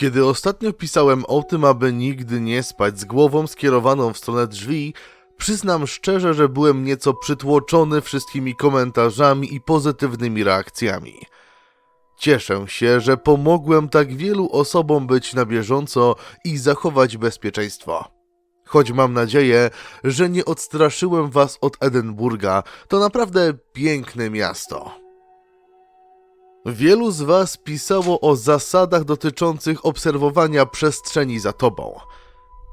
Kiedy ostatnio pisałem o tym, aby nigdy nie spać z głową skierowaną w stronę drzwi, przyznam szczerze, że byłem nieco przytłoczony wszystkimi komentarzami i pozytywnymi reakcjami. Cieszę się, że pomogłem tak wielu osobom być na bieżąco i zachować bezpieczeństwo. Choć mam nadzieję, że nie odstraszyłem was od Edynburga, to naprawdę piękne miasto. Wielu z Was pisało o zasadach dotyczących obserwowania przestrzeni za tobą.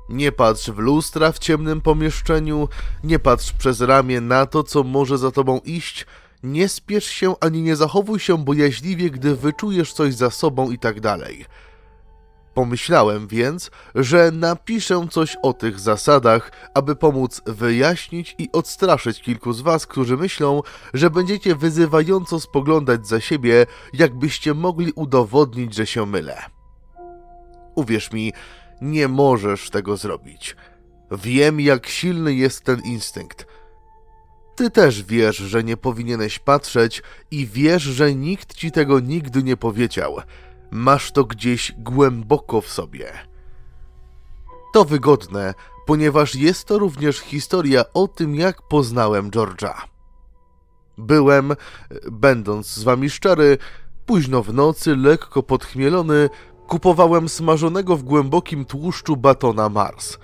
Nie patrz w lustra w ciemnym pomieszczeniu, nie patrz przez ramię na to, co może za tobą iść, nie spiesz się ani nie zachowuj się bojaźliwie, gdy wyczujesz coś za sobą i tak dalej. Pomyślałem więc, że napiszę coś o tych zasadach, aby pomóc wyjaśnić i odstraszyć kilku z Was, którzy myślą, że będziecie wyzywająco spoglądać za siebie, jakbyście mogli udowodnić, że się mylę. Uwierz mi, nie możesz tego zrobić. Wiem, jak silny jest ten instynkt. Ty też wiesz, że nie powinieneś patrzeć i wiesz, że nikt ci tego nigdy nie powiedział. Masz to gdzieś głęboko w sobie. To wygodne, ponieważ jest to również historia o tym, jak poznałem George'a. Byłem, będąc z wami szczery, późno w nocy, lekko podchmielony, kupowałem smażonego w głębokim tłuszczu batona Mars.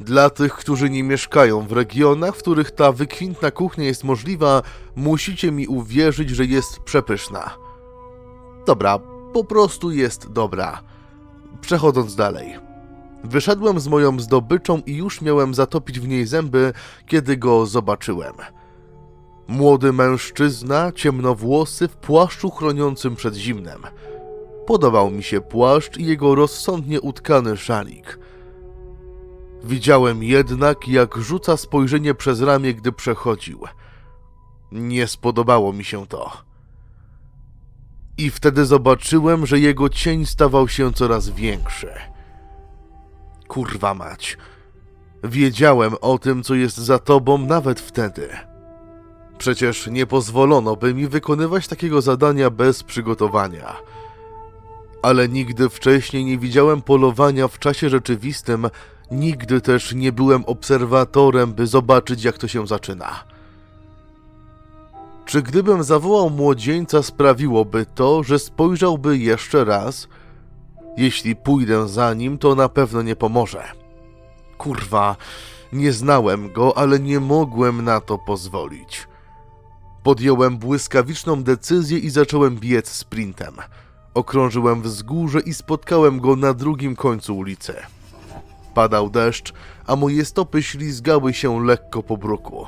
Dla tych, którzy nie mieszkają w regionach, w których ta wykwintna kuchnia jest możliwa, musicie mi uwierzyć, że jest przepyszna. Dobra, po prostu jest dobra. Przechodząc dalej. Wyszedłem z moją zdobyczą i już miałem zatopić w niej zęby, kiedy go zobaczyłem. Młody mężczyzna, ciemnowłosy, w płaszczu chroniącym przed zimnem. Podobał mi się płaszcz i jego rozsądnie utkany szalik. Widziałem jednak, jak rzuca spojrzenie przez ramię, gdy przechodził. Nie spodobało mi się to. I wtedy zobaczyłem, że jego cień stawał się coraz większy. Kurwa mać. Wiedziałem o tym, co jest za tobą nawet wtedy. Przecież nie pozwolono by mi wykonywać takiego zadania bez przygotowania. Ale nigdy wcześniej nie widziałem polowania w czasie rzeczywistym, nigdy też nie byłem obserwatorem, by zobaczyć, jak to się zaczyna. Czy gdybym zawołał młodzieńca, sprawiłoby to, że spojrzałby jeszcze raz? Jeśli pójdę za nim, to na pewno nie pomoże. Kurwa, nie znałem go, ale nie mogłem na to pozwolić. Podjąłem błyskawiczną decyzję i zacząłem biec sprintem. Okrążyłem wzgórze i spotkałem go na drugim końcu ulicy. Padał deszcz, a moje stopy ślizgały się lekko po bruku.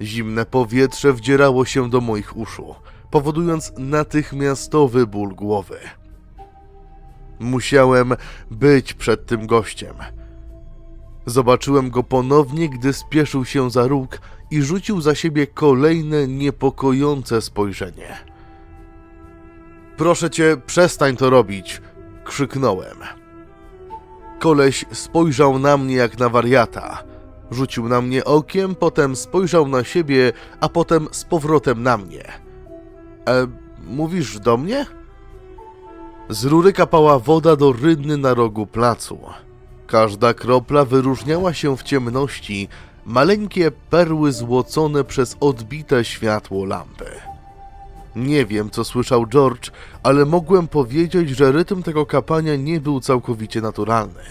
Zimne powietrze wdzierało się do moich uszu, powodując natychmiastowy ból głowy. Musiałem być przed tym gościem. Zobaczyłem go ponownie, gdy spieszył się za róg i rzucił za siebie kolejne niepokojące spojrzenie. Proszę cię, przestań to robić! krzyknąłem. Koleś spojrzał na mnie jak na wariata. Rzucił na mnie okiem, potem spojrzał na siebie, a potem z powrotem na mnie. E, mówisz do mnie? Z rury kapała woda do rynny na rogu placu. Każda kropla wyróżniała się w ciemności, maleńkie perły złocone przez odbite światło lampy. Nie wiem, co słyszał George, ale mogłem powiedzieć, że rytm tego kapania nie był całkowicie naturalny.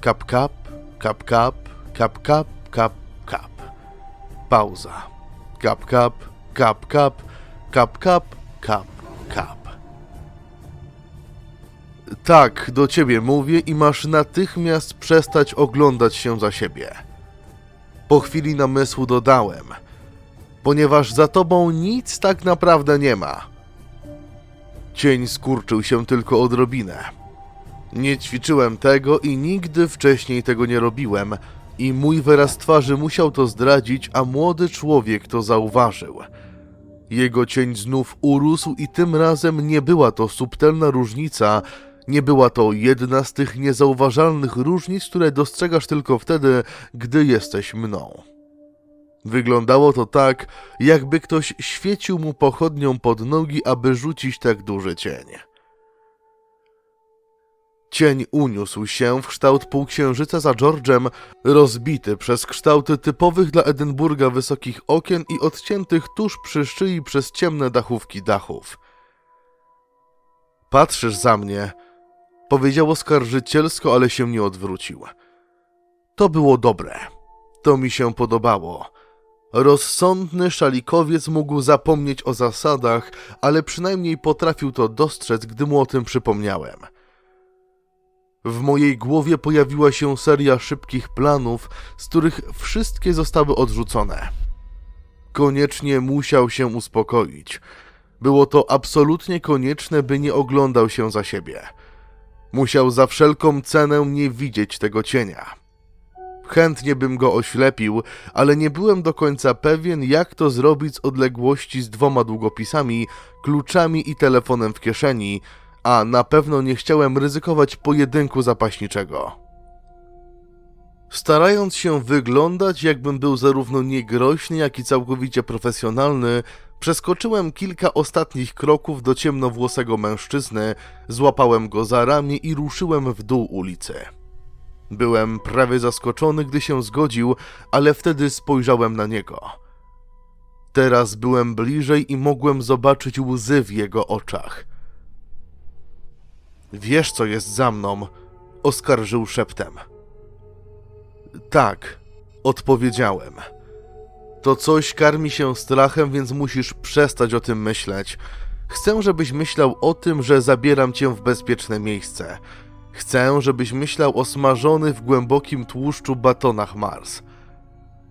Kap, kap, kap, kap, kap, kap, kap, kap. Pauza. Kap, kap, kap, kap, kap, kap, kap, kap. Tak, do ciebie mówię i masz natychmiast przestać oglądać się za siebie. Po chwili namysłu dodałem, ponieważ za tobą nic tak naprawdę nie ma. Cień skurczył się tylko odrobinę. Nie ćwiczyłem tego i nigdy wcześniej tego nie robiłem, i mój wyraz twarzy musiał to zdradzić, a młody człowiek to zauważył. Jego cień znów urósł i tym razem nie była to subtelna różnica, nie była to jedna z tych niezauważalnych różnic, które dostrzegasz tylko wtedy, gdy jesteś mną. Wyglądało to tak, jakby ktoś świecił mu pochodnią pod nogi, aby rzucić tak duży cień. Cień uniósł się w kształt półksiężyca za George'em, rozbity przez kształty typowych dla Edynburga wysokich okien i odciętych tuż przy szyi przez ciemne dachówki dachów. Patrzysz za mnie, powiedział oskarżycielsko, ale się nie odwrócił. To było dobre. To mi się podobało. Rozsądny szalikowiec mógł zapomnieć o zasadach, ale przynajmniej potrafił to dostrzec, gdy mu o tym przypomniałem. W mojej głowie pojawiła się seria szybkich planów, z których wszystkie zostały odrzucone. Koniecznie musiał się uspokoić. Było to absolutnie konieczne, by nie oglądał się za siebie. Musiał za wszelką cenę nie widzieć tego cienia. Chętnie bym go oślepił, ale nie byłem do końca pewien, jak to zrobić z odległości z dwoma długopisami, kluczami i telefonem w kieszeni, a na pewno nie chciałem ryzykować pojedynku zapaśniczego. Starając się wyglądać, jakbym był zarówno niegroźny, jak i całkowicie profesjonalny, przeskoczyłem kilka ostatnich kroków do ciemnowłosego mężczyzny, złapałem go za ramię i ruszyłem w dół ulicy. Byłem prawie zaskoczony, gdy się zgodził, ale wtedy spojrzałem na niego. Teraz byłem bliżej i mogłem zobaczyć łzy w jego oczach. Wiesz, co jest za mną? oskarżył szeptem. Tak, odpowiedziałem. To coś karmi się strachem, więc musisz przestać o tym myśleć. Chcę, żebyś myślał o tym, że zabieram cię w bezpieczne miejsce. Chcę, żebyś myślał o smażonych w głębokim tłuszczu batonach Mars.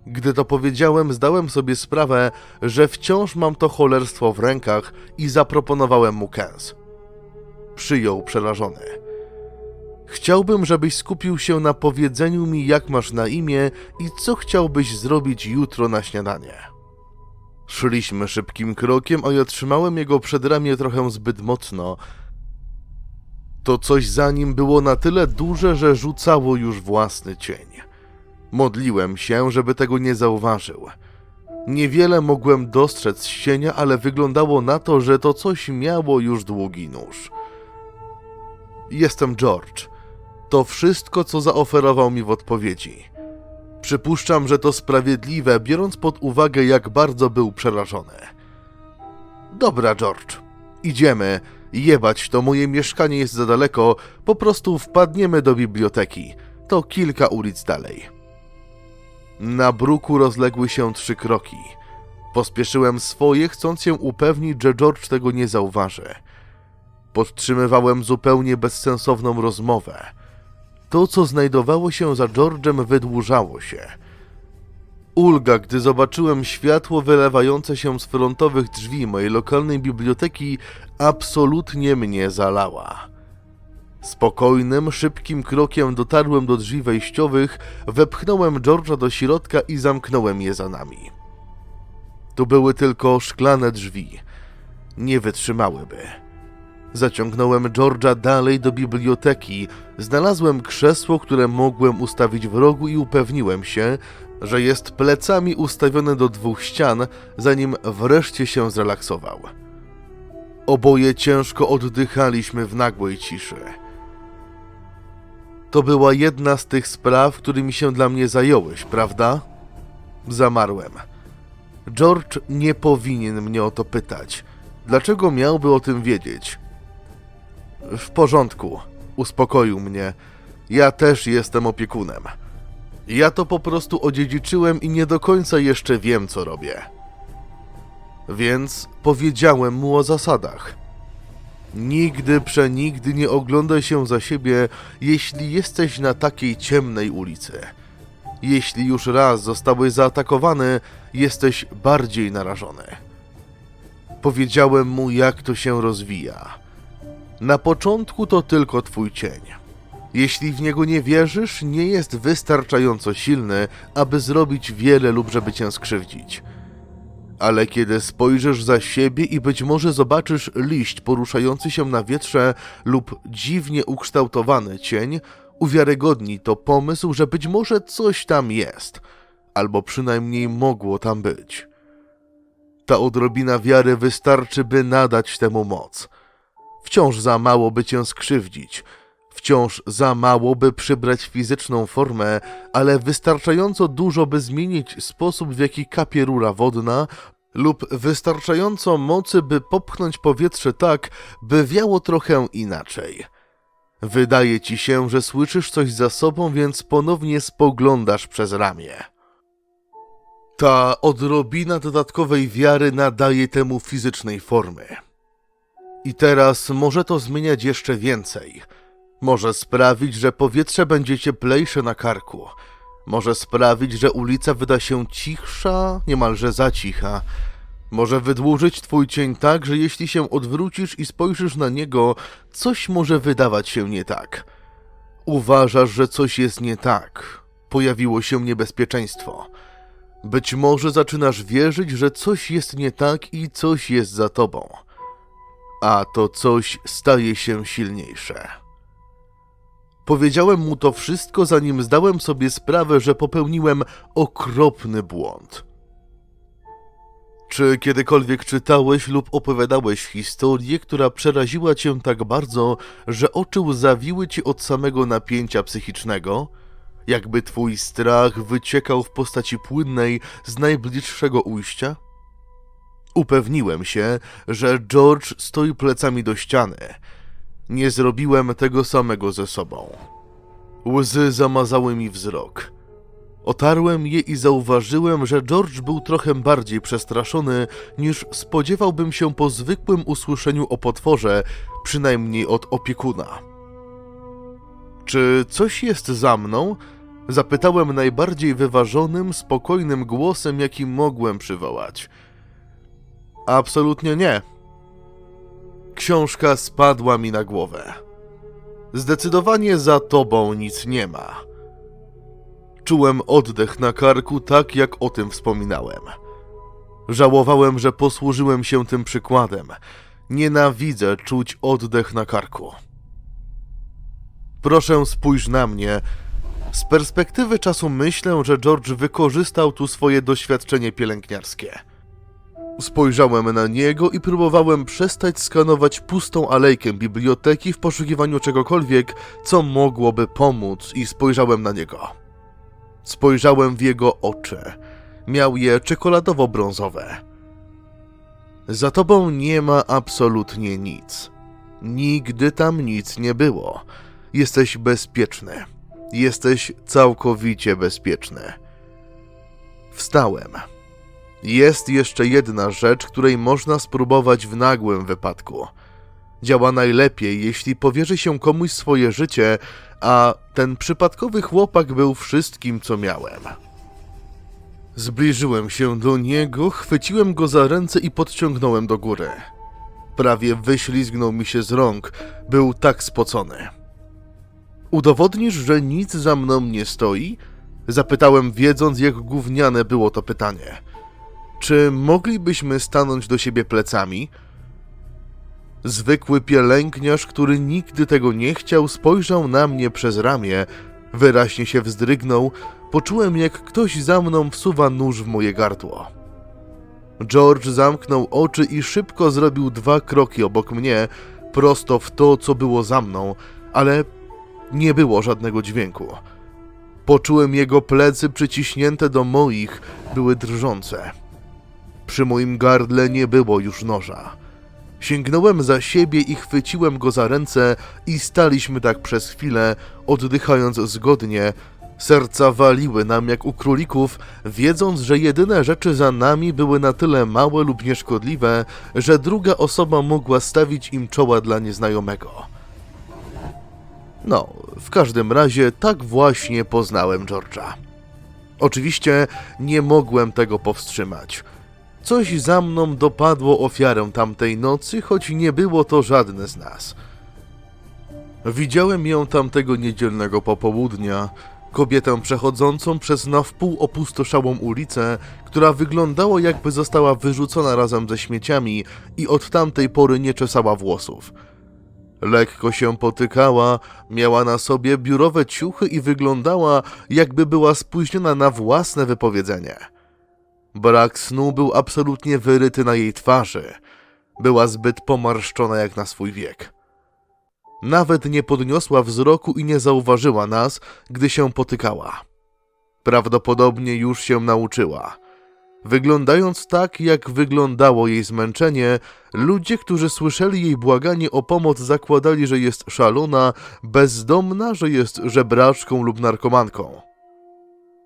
Gdy to powiedziałem, zdałem sobie sprawę, że wciąż mam to cholerstwo w rękach i zaproponowałem mu kęs. Przyjął przerażony. Chciałbym, żebyś skupił się na powiedzeniu mi, jak masz na imię i co chciałbyś zrobić jutro na śniadanie. Szliśmy szybkim krokiem, a ja trzymałem jego przedramię trochę zbyt mocno. To coś za nim było na tyle duże, że rzucało już własny cień. Modliłem się, żeby tego nie zauważył. Niewiele mogłem dostrzec z cienia, ale wyglądało na to, że to coś miało już długi nóż. Jestem George. To wszystko, co zaoferował mi w odpowiedzi. Przypuszczam, że to sprawiedliwe, biorąc pod uwagę, jak bardzo był przerażony. Dobra, George. Idziemy. Jebać, to moje mieszkanie jest za daleko. Po prostu wpadniemy do biblioteki. To kilka ulic dalej. Na bruku rozległy się trzy kroki. Pospieszyłem swoje, chcąc się upewnić, że George tego nie zauważy. Podtrzymywałem zupełnie bezsensowną rozmowę. To, co znajdowało się za George'em, wydłużało się. Ulga, gdy zobaczyłem światło wylewające się z frontowych drzwi mojej lokalnej biblioteki, absolutnie mnie zalała. Spokojnym, szybkim krokiem dotarłem do drzwi wejściowych, wepchnąłem George'a do środka i zamknąłem je za nami. Tu były tylko szklane drzwi. Nie wytrzymałyby. Zaciągnąłem George'a dalej do biblioteki, znalazłem krzesło, które mogłem ustawić w rogu i upewniłem się, że jest plecami ustawione do dwóch ścian, zanim wreszcie się zrelaksował. Oboje ciężko oddychaliśmy w nagłej ciszy. To była jedna z tych spraw, którymi się dla mnie zająłeś, prawda? Zamarłem. George nie powinien mnie o to pytać. Dlaczego miałby o tym wiedzieć? W porządku, uspokoił mnie. Ja też jestem opiekunem. Ja to po prostu odziedziczyłem i nie do końca jeszcze wiem, co robię. Więc powiedziałem mu o zasadach. Nigdy przenigdy nie oglądaj się za siebie, jeśli jesteś na takiej ciemnej ulicy. Jeśli już raz zostałeś zaatakowany, jesteś bardziej narażony. Powiedziałem mu, jak to się rozwija. Na początku to tylko twój cień. Jeśli w niego nie wierzysz, nie jest wystarczająco silny, aby zrobić wiele lub żeby cię skrzywdzić. Ale kiedy spojrzysz za siebie i być może zobaczysz liść poruszający się na wietrze lub dziwnie ukształtowany cień, uwiarygodni to pomysł, że być może coś tam jest, albo przynajmniej mogło tam być. Ta odrobina wiary wystarczy, by nadać temu moc. Wciąż za mało, by cię skrzywdzić. Wciąż za mało, by przybrać fizyczną formę, ale wystarczająco dużo, by zmienić sposób, w jaki kapie rura wodna, lub wystarczająco mocy, by popchnąć powietrze tak, by wiało trochę inaczej. Wydaje ci się, że słyszysz coś za sobą, więc ponownie spoglądasz przez ramię. Ta odrobina dodatkowej wiary nadaje temu fizycznej formy. I teraz może to zmieniać jeszcze więcej. Może sprawić, że powietrze będzie cieplejsze na karku. Może sprawić, że ulica wyda się cichsza, niemalże za cicha. Może wydłużyć twój cień tak, że jeśli się odwrócisz i spojrzysz na niego, coś może wydawać się nie tak. Uważasz, że coś jest nie tak. Pojawiło się niebezpieczeństwo. Być może zaczynasz wierzyć, że coś jest nie tak i coś jest za tobą. A to coś staje się silniejsze. Powiedziałem mu to wszystko, zanim zdałem sobie sprawę, że popełniłem okropny błąd. Czy kiedykolwiek czytałeś lub opowiadałeś historię, która przeraziła cię tak bardzo, że oczy łzawiły ci od samego napięcia psychicznego? Jakby twój strach wyciekał w postaci płynnej z najbliższego ujścia? Upewniłem się, że George stoi plecami do ściany. Nie zrobiłem tego samego ze sobą. Łzy zamazały mi wzrok. Otarłem je i zauważyłem, że George był trochę bardziej przestraszony niż spodziewałbym się po zwykłym usłyszeniu o potworze, przynajmniej od opiekuna. Czy coś jest za mną? Zapytałem najbardziej wyważonym, spokojnym głosem, jaki mogłem przywołać. Absolutnie nie. Książka spadła mi na głowę. Zdecydowanie za tobą nic nie ma. Czułem oddech na karku tak, jak o tym wspominałem. Żałowałem, że posłużyłem się tym przykładem. Nienawidzę czuć oddech na karku. Proszę spójrz na mnie. Z perspektywy czasu myślę, że George wykorzystał tu swoje doświadczenie pielęgniarskie. Spojrzałem na niego i próbowałem przestać skanować pustą alejkę biblioteki w poszukiwaniu czegokolwiek, co mogłoby pomóc, i spojrzałem na niego. Spojrzałem w jego oczy. Miał je czekoladowo-brązowe. Za tobą nie ma absolutnie nic. Nigdy tam nic nie było. Jesteś bezpieczny. Jesteś całkowicie bezpieczny. Wstałem. Jest jeszcze jedna rzecz, której można spróbować w nagłym wypadku. Działa najlepiej, jeśli powierzy się komuś swoje życie, a ten przypadkowy chłopak był wszystkim, co miałem. Zbliżyłem się do niego, chwyciłem go za ręce i podciągnąłem do góry. Prawie wyślizgnął mi się z rąk, był tak spocony. Udowodnisz, że nic za mną nie stoi? Zapytałem, wiedząc, jak gówniane było to pytanie. Czy moglibyśmy stanąć do siebie plecami? Zwykły pielęgniarz, który nigdy tego nie chciał, spojrzał na mnie przez ramię, wyraźnie się wzdrygnął, poczułem jak ktoś za mną wsuwa nóż w moje gardło. George zamknął oczy i szybko zrobił dwa kroki obok mnie, prosto w to, co było za mną, ale nie było żadnego dźwięku. Poczułem jego plecy przyciśnięte do moich, były drżące. Przy moim gardle nie było już noża. Sięgnąłem za siebie i chwyciłem go za ręce i staliśmy tak przez chwilę, oddychając zgodnie. Serca waliły nam jak u królików, wiedząc, że jedyne rzeczy za nami były na tyle małe lub nieszkodliwe, że druga osoba mogła stawić im czoła dla nieznajomego. No, w każdym razie tak właśnie poznałem George'a. Oczywiście nie mogłem tego powstrzymać. Coś za mną dopadło ofiarę tamtej nocy, choć nie było to żadne z nas. Widziałem ją tamtego niedzielnego popołudnia, kobietę przechodzącą przez na wpół opustoszałą ulicę, która wyglądała jakby została wyrzucona razem ze śmieciami i od tamtej pory nie czesała włosów. Lekko się potykała, miała na sobie biurowe ciuchy i wyglądała, jakby była spóźniona na własne wypowiedzenie. Brak snu był absolutnie wyryty na jej twarzy. Była zbyt pomarszczona jak na swój wiek. Nawet nie podniosła wzroku i nie zauważyła nas, gdy się potykała. Prawdopodobnie już się nauczyła. Wyglądając tak, jak wyglądało jej zmęczenie, ludzie, którzy słyszeli jej błaganie o pomoc, zakładali, że jest szalona, bezdomna, że jest żebraczką lub narkomanką.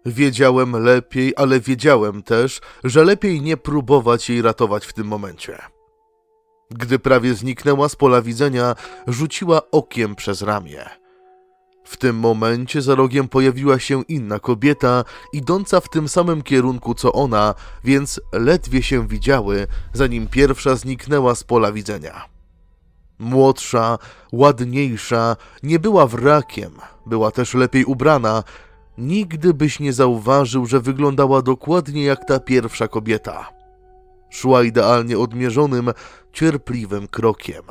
Wiedziałem lepiej, ale wiedziałem też, że lepiej nie próbować jej ratować w tym momencie. Gdy prawie zniknęła z pola widzenia, rzuciła okiem przez ramię. W tym momencie za rogiem pojawiła się inna kobieta, idąca w tym samym kierunku co ona, więc ledwie się widziały, zanim pierwsza zniknęła z pola widzenia. Młodsza, ładniejsza, nie była wrakiem, była też lepiej ubrana. Nigdy byś nie zauważył, że wyglądała dokładnie jak ta pierwsza kobieta. Szła idealnie odmierzonym, cierpliwym krokiem.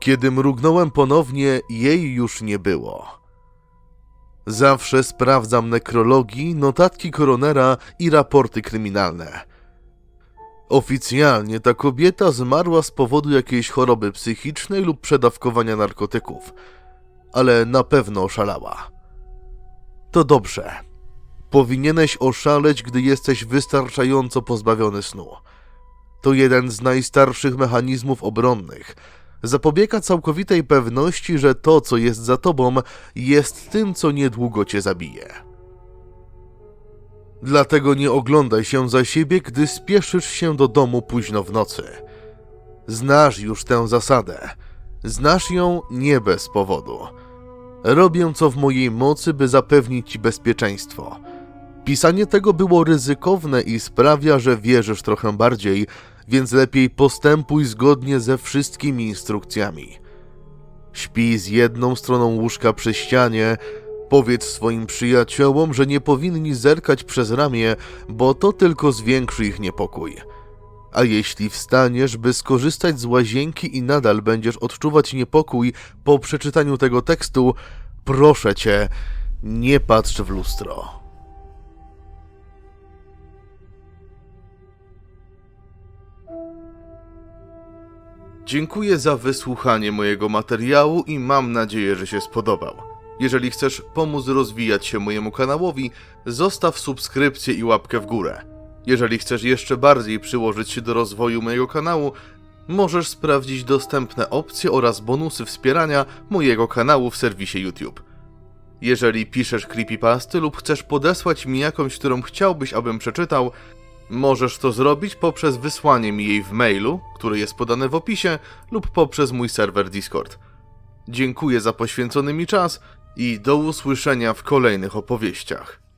Kiedy mrugnąłem ponownie, jej już nie było. Zawsze sprawdzam nekrologii, notatki koronera i raporty kryminalne. Oficjalnie ta kobieta zmarła z powodu jakiejś choroby psychicznej lub przedawkowania narkotyków, ale na pewno oszalała. To dobrze. Powinieneś oszaleć, gdy jesteś wystarczająco pozbawiony snu. To jeden z najstarszych mechanizmów obronnych. Zapobiega całkowitej pewności, że to, co jest za tobą, jest tym, co niedługo cię zabije. Dlatego nie oglądaj się za siebie, gdy spieszysz się do domu późno w nocy. Znasz już tę zasadę. Znasz ją nie bez powodu. Robię co w mojej mocy, by zapewnić ci bezpieczeństwo. Pisanie tego było ryzykowne i sprawia, że wierzysz trochę bardziej, więc lepiej postępuj zgodnie ze wszystkimi instrukcjami. Śpij z jedną stroną łóżka przy ścianie, powiedz swoim przyjaciołom, że nie powinni zerkać przez ramię, bo to tylko zwiększy ich niepokój. A jeśli wstaniesz, by skorzystać z łazienki i nadal będziesz odczuwać niepokój po przeczytaniu tego tekstu, proszę cię, nie patrz w lustro. Dziękuję za wysłuchanie mojego materiału i mam nadzieję, że się spodobał. Jeżeli chcesz pomóc rozwijać się mojemu kanałowi, zostaw subskrypcję i łapkę w górę. Jeżeli chcesz jeszcze bardziej przyłożyć się do rozwoju mojego kanału, możesz sprawdzić dostępne opcje oraz bonusy wspierania mojego kanału w serwisie YouTube. Jeżeli piszesz creepypasty lub chcesz podesłać mi jakąś, którą chciałbyś, abym przeczytał, możesz to zrobić poprzez wysłanie mi jej w mailu, który jest podany w opisie, lub poprzez mój serwer Discord. Dziękuję za poświęcony mi czas i do usłyszenia w kolejnych opowieściach.